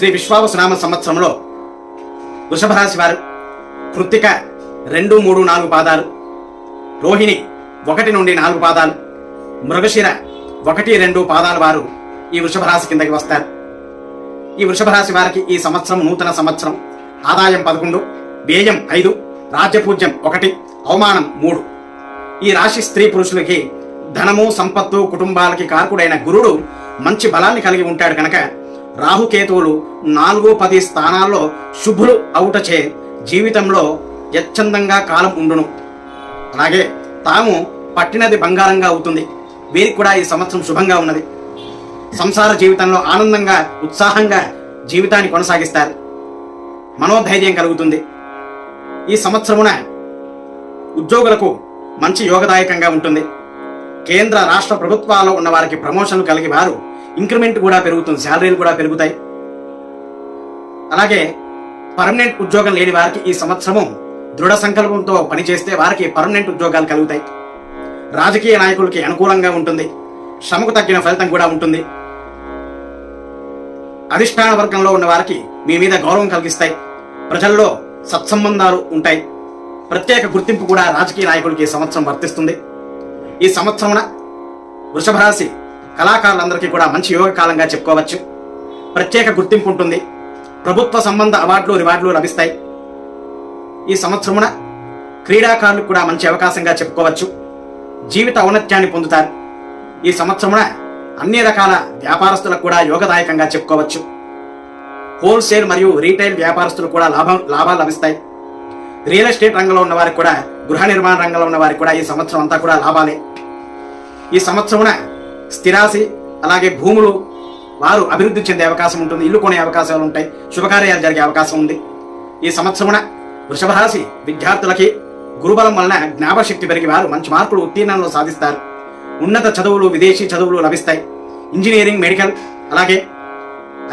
శ్రీ విశ్వావసునామ సంవత్సరంలో వృషభ రాశి వారు కృత్తిక రెండు మూడు నాలుగు పాదాలు రోహిణి ఒకటి నుండి నాలుగు పాదాలు మృగశిర ఒకటి రెండు పాదాల వారు ఈ వృషభ రాశి కిందకి వస్తారు. ఈ వృషభ రాశి వారికి ఈ సంవత్సరం నూతన సంవత్సరం ఆదాయం పదకొండు వ్యయం ఐదు రాజ్యపూజ్యం ఒకటి అవమానం మూడు. ఈ రాశి స్త్రీ పురుషులకి ధనము సంపత్తు కుటుంబాలకి కారకుడైన గురుడు మంచి బలాన్ని కలిగి ఉంటాడు కనుక రాహుకేతువులు నాలుగో పది స్థానాల్లో శుభులు అవుటచే జీవితంలో యచ్ఛందంగా కాలం ఉండును. అలాగే తాము పట్టినది బంగారంగా అవుతుంది. వీరికి కూడా ఈ సంవత్సరం శుభంగా ఉన్నది. సంసార జీవితంలో ఆనందంగా ఉత్సాహంగా జీవితాన్ని కొనసాగిస్తారు. మనోధైర్యం కలుగుతుంది. ఈ సంవత్సరమున ఉద్యోగులకు మంచి యోగదాయకంగా ఉంటుంది. కేంద్ర రాష్ట్ర ప్రభుత్వాల్లో ఉన్న వారికి ప్రమోషన్లు కలిగి వారు ఇంక్రిమెంట్ కూడా పెరుగుతుంది శాలరీలు కూడా పెరుగుతాయి. అలాగే పర్మనెంట్ ఉద్యోగం లేని వారికి ఈ సంవత్సరము దృఢ సంకల్పంతో పనిచేస్తే వారికి పర్మనెంట్ ఉద్యోగాలు కలుగుతాయి. రాజకీయ నాయకులకి అనుకూలంగా ఉంటుంది. శ్రమకు తగ్గిన ఫలితం కూడా ఉంటుంది. అధిష్టాన వర్గంలో ఉన్న వారికి మీ మీద గౌరవం కలిగిస్తాయి. ప్రజల్లో సత్సంబంధాలు ఉంటాయి. ప్రత్యేక గుర్తింపు కూడా రాజకీయ నాయకులకి ఈ సంవత్సరం వర్తిస్తుంది. ఈ సంవత్సరమున వృషభ రాశి కళాకారులందరికీ కూడా మంచి యోగ కాలంగా చెప్పుకోవచ్చు. ప్రత్యేక గుర్తింపు ఉంటుంది. ప్రభుత్వ సంబంధ అవార్డులు రివార్డులు లభిస్తాయి. ఈ సంవత్సరమున క్రీడాకారులకు కూడా మంచి అవకాశంగా చెప్పుకోవచ్చు. జీవిత ఔన్నత్యాన్ని పొందుతారు. ఈ సంవత్సరమున అన్ని రకాల వ్యాపారస్తులకు కూడా యోగదాయకంగా చెప్పుకోవచ్చు. హోల్సేల్ మరియు రీటైల్ వ్యాపారస్తులు కూడా లాభం లాభాలు లభిస్తాయి. రియల్ ఎస్టేట్ రంగంలో ఉన్న వారికి కూడా గృహ నిర్మాణ రంగంలో ఉన్న వారికి కూడా ఈ సంవత్సరం అంతా కూడా లాభాలే. ఈ సంవత్సరమున స్థిరాసి అలాగే భూములు వారు అభివృద్ధి చెందే అవకాశం ఉంటుంది ఇల్లు కొనే అవకాశాలు ఉంటాయి శుభకార్యాలు జరిగే అవకాశం ఉంది. ఈ సంవత్సరమున వృషభరాశి విద్యార్థులకి గురుబలం వలన జ్ఞాపశక్తి పెరిగి వారు మంచి మార్కులు ఉత్తీర్ణంలో సాధిస్తారు. ఉన్నత చదువులు విదేశీ చదువులు లభిస్తాయి. ఇంజనీరింగ్ మెడికల్ అలాగే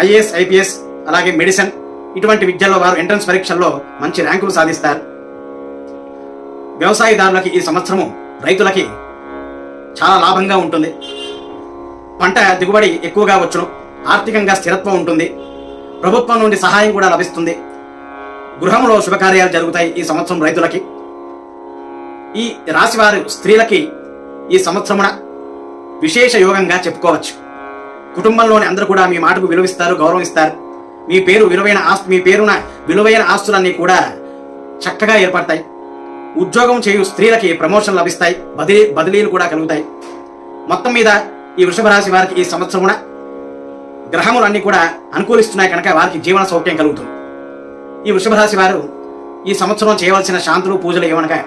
ఐఏఎస్ ఐపీఎస్ అలాగే మెడిసిన్ ఇటువంటి విద్యల్లో వారు ఎంట్రన్స్ పరీక్షల్లో మంచి ర్యాంకులు సాధిస్తారు. వ్యవసాయదారులకి ఈ సంవత్సరము రైతులకి చాలా లాభంగా ఉంటుంది. పంట దిగుబడి ఎక్కువగా వచ్చును. ఆర్థికంగా స్థిరత్వం ఉంటుంది. ప్రభుత్వం నుండి సహాయం కూడా లభిస్తుంది. గృహంలో శుభకార్యాలు జరుగుతాయి ఈ సంవత్సరం రైతులకి. ఈ రాశివారు స్త్రీలకి ఈ సంవత్సరమున విశేష యోగంగా చెప్పుకోవచ్చు. కుటుంబంలోని అందరూ కూడా మీ మాటకు విలువిస్తారు గౌరవిస్తారు. మీ పేరు విలువైన ఆస్తి మీ పేరున విలువైన ఆస్తులన్నీ కూడా చక్కగా ఏర్పడతాయి. ఉద్యోగం చేయు స్త్రీలకి ప్రమోషన్ లభిస్తాయి. బదిలీ బదిలీలు కూడా కలుగుతాయి. మొత్తం మీద ఈ వృషభ రాశి వారికి ఈ సంవత్సరం కూడా గ్రహములన్నీ కూడా అనుకూలిస్తున్నాయి కనుక వారికి జీవన సౌఖ్యం కలుగుతుంది. ఈ వృషభ రాశి వారు ఈ సంవత్సరం చేయవలసిన శాంతులు పూజలు ఏమనగా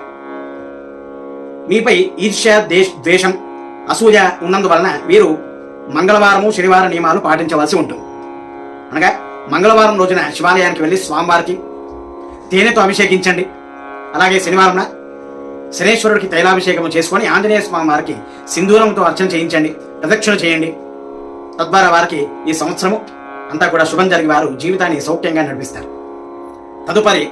మీపై ఈర్ష్య దేశ ద్వేషం అసూయ ఉన్నందువలన వీరు మంగళవారము శనివారం నియమాలు పాటించవలసి ఉంటుంది. అనగా మంగళవారం రోజున శివాలయానికి వెళ్ళి స్వామివారికి తేనెతో అభిషేకించండి. అలాగే శనివారంన శనేశ్వరుడికి తైలాభిషేకం చేసుకొని ఆంజనేయ స్వామి వారికి సింధూరంతో అర్చన చేయించండి ప్రదక్షిణ చేయండి. తద్వారా వారికి ఈ సంవత్సరము అంతా కూడా శుభం జరిగి వారు జీవితాన్ని సౌఖ్యంగా నడిపిస్తారు. తదుపరి